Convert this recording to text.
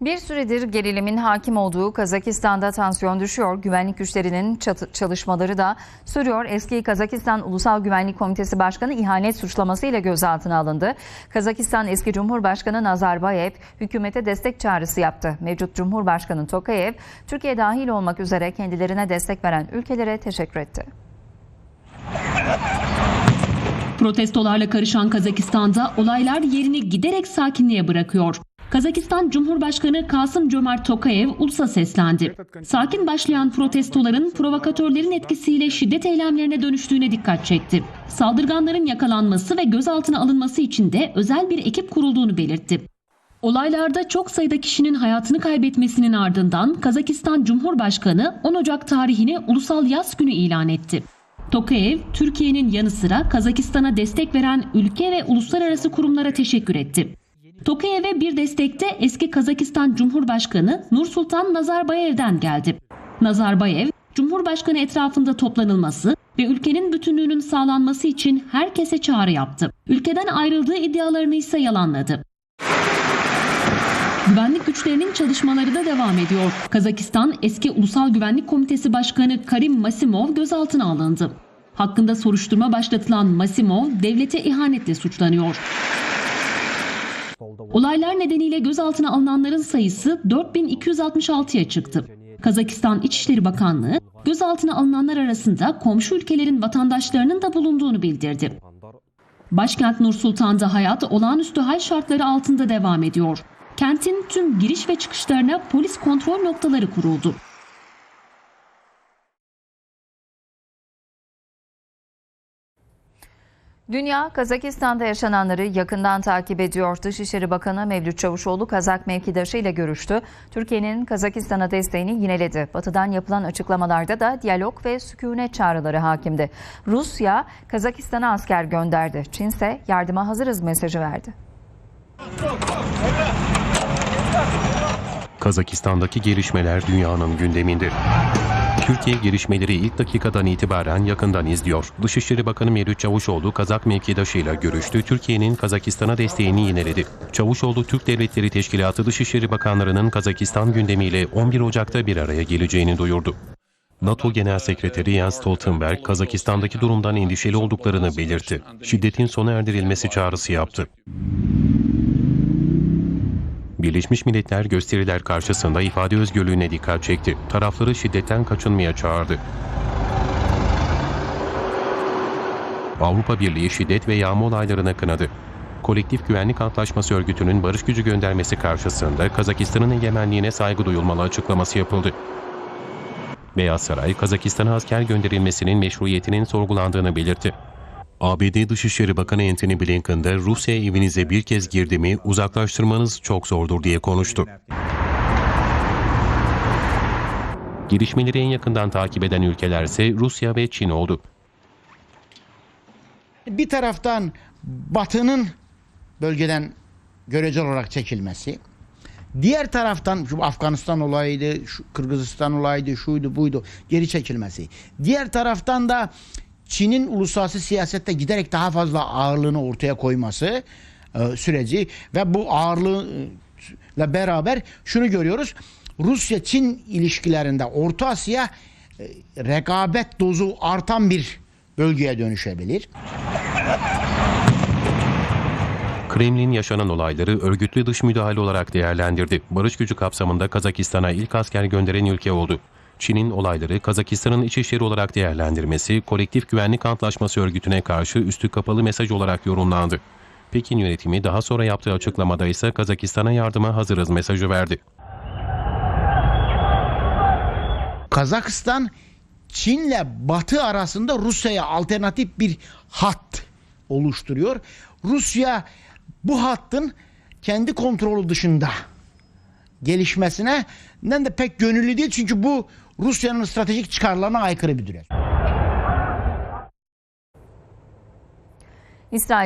Bir süredir gerilimin hakim olduğu Kazakistan'da tansiyon düşüyor. Güvenlik güçlerinin çalışmaları da sürüyor. Eski Kazakistan Ulusal Güvenlik Komitesi Başkanı ihanet suçlamasıyla gözaltına alındı. Kazakistan eski Cumhurbaşkanı Nazarbayev hükümete destek çağrısı yaptı. Mevcut Cumhurbaşkanı Tokayev, Türkiye dahil olmak üzere kendilerine destek veren ülkelere teşekkür etti. Protestolarla karışan Kazakistan'da olaylar yerini giderek sakinliğe bırakıyor. Kazakistan Cumhurbaşkanı Kasım Cömert Tokayev ulusa seslendi. Sakin başlayan protestoların provokatörlerin etkisiyle şiddet eylemlerine dönüştüğüne dikkat çekti. Saldırganların yakalanması ve gözaltına alınması için de özel bir ekip kurulduğunu belirtti. Olaylarda çok sayıda kişinin hayatını kaybetmesinin ardından Kazakistan Cumhurbaşkanı 10 Ocak tarihini ulusal yaz günü ilan etti. Tokayev, Türkiye'nin yanı sıra Kazakistan'a destek veren ülke ve uluslararası kurumlara teşekkür etti. Tokayev'e bir destekte eski Kazakistan Cumhurbaşkanı Nursultan Nazarbayev'den geldi. Nazarbayev, Cumhurbaşkanı etrafında toplanılması ve ülkenin bütünlüğünün sağlanması için herkese çağrı yaptı. Ülkeden ayrıldığı iddialarını ise yalanladı. Güvenlik güçlerinin çalışmaları da devam ediyor. Kazakistan eski Ulusal Güvenlik Komitesi Başkanı Karim Masimov gözaltına alındı. Hakkında soruşturma başlatılan Masimov devlete ihanetle suçlanıyor. Olaylar nedeniyle gözaltına alınanların sayısı 4266'ya çıktı. Kazakistan İçişleri Bakanlığı gözaltına alınanlar arasında komşu ülkelerin vatandaşlarının da bulunduğunu bildirdi. Başkent Nur Sultan'da hayat olağanüstü hal şartları altında devam ediyor. Kentin tüm giriş ve çıkışlarına polis kontrol noktaları kuruldu. Dünya, Kazakistan'da yaşananları yakından takip ediyor. Dışişleri Bakanı Mevlüt Çavuşoğlu Kazak mevkidaşı ile görüştü. Türkiye'nin Kazakistan'a desteğini yineledi. Batı'dan yapılan açıklamalarda da diyalog ve sükunet çağrıları hakimdi. Rusya, Kazakistan'a asker gönderdi. Çin ise yardıma hazırız mesajı verdi. Kazakistan'daki gelişmeler dünyanın gündeminde. Türkiye gelişmeleri ilk dakikadan itibaren yakından izliyor. Dışişleri Bakanı Mevlüt Çavuşoğlu Kazak mevkidaşıyla görüştü. Türkiye'nin Kazakistan'a desteğini yineledi. Çavuşoğlu Türk Devletleri Teşkilatı Dışişleri Bakanlarının Kazakistan gündemiyle 11 Ocak'ta bir araya geleceğini duyurdu. NATO Genel Sekreteri Jens Stoltenberg, Kazakistan'daki durumdan endişeli olduklarını belirtti. Şiddetin sona erdirilmesi çağrısı yaptı. Birleşmiş Milletler gösteriler karşısında ifade özgürlüğüne dikkat çekti. Tarafları şiddetten kaçınmaya çağırdı. Avrupa Birliği şiddet ve yağma olaylarına kınadı. Kolektif Güvenlik Antlaşması Örgütü'nün barış gücü göndermesi karşısında Kazakistan'ın egemenliğine saygı duyulmalı açıklaması yapıldı. Beyaz Saray, Kazakistan'a asker gönderilmesinin meşruiyetinin sorgulandığını belirtti. ABD Dışişleri Bakanı Antony Blinken de Rusya evinize bir kez girdi mi uzaklaştırmanız çok zordur diye konuştu. Gelişmeleri en yakından takip eden ülkeler ise Rusya ve Çin oldu. Bir taraftan Batı'nın bölgeden görecel olarak çekilmesi, diğer taraftan şu Afganistan olayıydı, şu Kırgızistan olayıydı, şuydu buydu geri çekilmesi. Diğer taraftan da Çin'in uluslararası siyasette giderek daha fazla ağırlığını ortaya koyması e, süreci ve bu ağırlığıyla beraber şunu görüyoruz. Rusya-Çin ilişkilerinde Orta Asya e, rekabet dozu artan bir bölgeye dönüşebilir. Kremlin yaşanan olayları örgütlü dış müdahale olarak değerlendirdi. Barış gücü kapsamında Kazakistan'a ilk asker gönderen ülke oldu. Çin'in olayları Kazakistan'ın iç işleri olarak değerlendirmesi, Kolektif Güvenlik Antlaşması örgütüne karşı üstü kapalı mesaj olarak yorumlandı. Pekin yönetimi daha sonra yaptığı açıklamada ise Kazakistan'a yardıma hazırız mesajı verdi. Kazakistan Çin'le Batı arasında Rusya'ya alternatif bir hat oluşturuyor. Rusya bu hattın kendi kontrolü dışında gelişmesine de pek gönüllü değil çünkü bu Rusya'nın stratejik çıkarlarına aykırı bir durum. İsrail